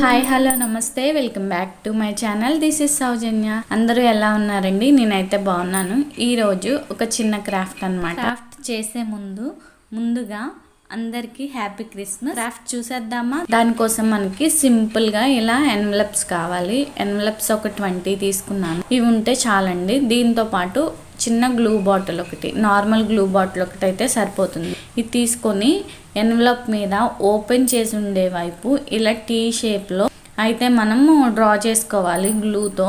Hi hello నమస్తే. Welcome back to my channel. This is Soujanya. అందరూ ఎలా ఉన్నారండి? నేనైతే బాగున్నాను. ఈరోజు ఒక చిన్న క్రాఫ్ట్ అన్నమాట. క్రాఫ్ట్ చేసే ముందు ముందుగా అందరికీ హ్యాపీ క్రిస్మస్. క్రాఫ్ట్ చూసేద్దామా? దానికోసం మనకి సింపుల్గా ఇలా ఎన్వలప్స్ కావాలి. ఎన్వలప్స్ ఒక ట్వంటీ తీసుకున్నాను. ఇవి ఉంటే చాలండి. దీంతో పాటు చిన్న గ్లూ బాటిల్ ఒకటి నార్మల్ గ్లూ బాటిల్ ఒకటి అయితే సరిపోతుంది. ఇది తీసుకొని ఎన్వలప్ మీద ఓపెన్ చేసి ఉండే వైపు ఇలా టీ షేప్లో అయితే మనము డ్రా చేసుకోవాలి గ్లూతో.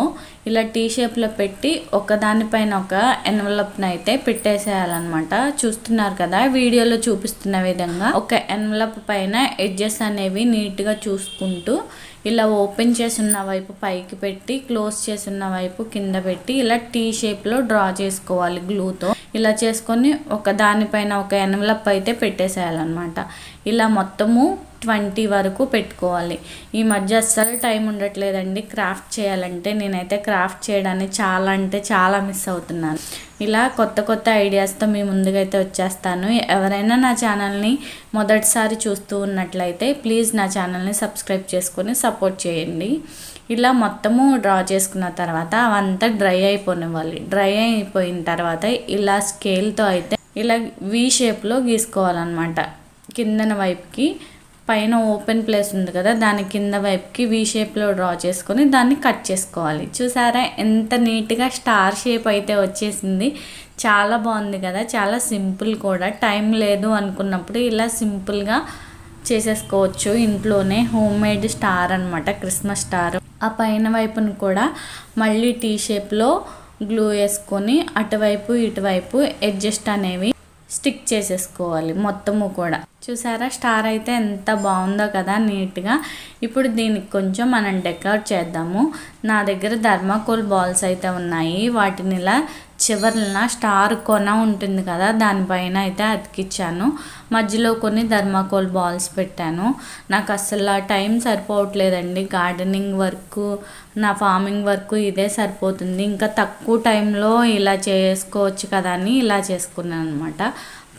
ఇలా టీ షేప్లో పెట్టి ఒకదానిపైన ఒక ఎన్వలప్ని అయితే పెట్టేసేయాలన్నమాట. చూస్తున్నారు కదా వీడియోలో చూపిస్తున్న విధంగా ఒక ఎన్వలప్ పైన ఎడ్జెస్ అనేవి నీట్గా చూసుకుంటూ ఇలా ఓపెన్ చేసిన వైపు పైకి పెట్టి క్లోజ్ చేసిన వైపు కింద పెట్టి ఇలా టీ షేప్లో డ్రా చేసుకోవాలి గ్లూతో. ఇలా చేసుకొని ఒక దానిపైన ఒక ఎన్వలప్ అయితే పెట్టేసేయాలన్నమాట. ఇలా మొత్తము ట్వంటీ వరకు పెట్టుకోవాలి. ఈ మధ్య అస్సలు టైం ఉండట్లేదండి. క్రాఫ్ట్ చేయాలంటే నేనైతే క్రాఫ్ట్ చేయడాన్ని చాలా అంటే చాలా మిస్ అవుతున్నాను. ఇలా కొత్త కొత్త ఐడియాస్తో మీ ముందుకైతే వచ్చేస్తాను. ఎవరైనా నా ఛానల్ని మొదటిసారి చూస్తూ ఉన్నట్లయితే ప్లీజ్ నా ఛానల్ని సబ్స్క్రైబ్ చేసుకొని సపోర్ట్ చేయండి. ఇలా మొత్తము డ్రా చేసుకున్న తర్వాత అవంతా డ్రై అయిపోనివ్వాలి. డ్రై అయిపోయిన తర్వాత ఇలా స్కేల్తో అయితే ఇలా వీ షేప్లో గీసుకోవాలన్నమాట. కిందన వైపుకి పైన ఓపెన్ ప్లేస్ ఉంది కదా దాని కింద వైపుకి వీ షేప్లో డ్రా చేసుకొని దాన్ని కట్ చేసుకోవాలి. చూసారా? ఎంత నీట్గా స్టార్ షేప్ అయితే వచ్చేసింది. చాలా బాగుంది కదా? చాలా సింపుల్ కూడా. టైం లేదు అనుకున్నప్పుడు ఇలా సింపుల్గా చేసేసుకోవచ్చు. ఇంట్లోనే హోమ్ మేడ్ స్టార్ అనమాట క్రిస్మస్ స్టార్ ఆ పైన వైపును కూడా మళ్ళీ టీ షేప్లో గ్లూ వేసుకొని అటువైపు ఇటువైపు అడ్జస్ట్ అనేవి స్టిక్ చేసేసుకోవాలి మొత్తము కూడా. చూసారా? స్టార్ అయితే ఎంత బాగుందో కదా నీట్గా. ఇప్పుడు దీనికి కొంచెం మనం డెకరేట్ చేద్దాము. నా దగ్గర ధర్మాకోల్ బాల్స్ అయితే ఉన్నాయి. వాటిని ఇలా చివరిన స్టార్ కొన ఉంటుంది కదా దానిపైన అయితే అతికిచ్చాను. మధ్యలో కొన్ని ధర్మాకోల్ బాల్స్ పెట్టాను. నాకు అసలు టైం సరిపోవట్లేదండి. గార్డెనింగ్ వర్క్ నా ఫార్మింగ్ వర్క్ ఇదే సరిపోతుంది. ఇంకా తక్కువ టైంలో ఇలా చేసుకోవచ్చు కదా అని ఇలా చేసుకున్నాను అనమాట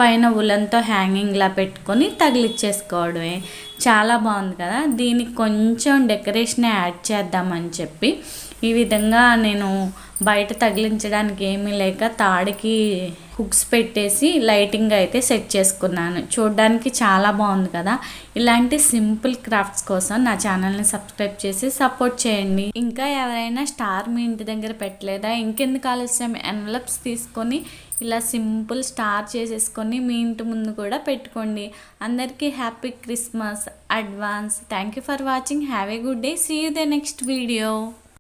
పైన ఉలంతో హ్యాంగింగ్లా పెట్టుకొని తగిలిచ్చేసుకోవడమే. చాలా బాగుంది కదా? దీనికి కొంచెం డెకరేషన్ యాడ్ చేద్దామని చెప్పి. ఈ విధంగా నేను బయట తగిలించడానికి ఏమీ లేక తాడికి హుక్స్ పెట్టేసి లైటింగ్ అయితే సెట్ చేసుకున్నాను. చూడడానికి చాలా బాగుంది కదా. ఇలాంటి సింపుల్ క్రాఫ్ట్స్ కోసం నా ఛానల్ని సబ్స్క్రైబ్ చేసి సపోర్ట్ చేయండి. ఇంకా ఎవరైనా స్టార్ మీ ఇంటి దగ్గర పెట్టలేదా? ఇంకెందుకు ఆలస్యం? ఎన్వలప్స్ తీసుకొని ఇలా సింపుల్ స్టార్ చేసేసుకొని మీ ఇంటి ముందు కూడా పెట్టుకోండి. అందరికీ happy Christmas advance. Thank you for watching. Have a good day. See you the next video.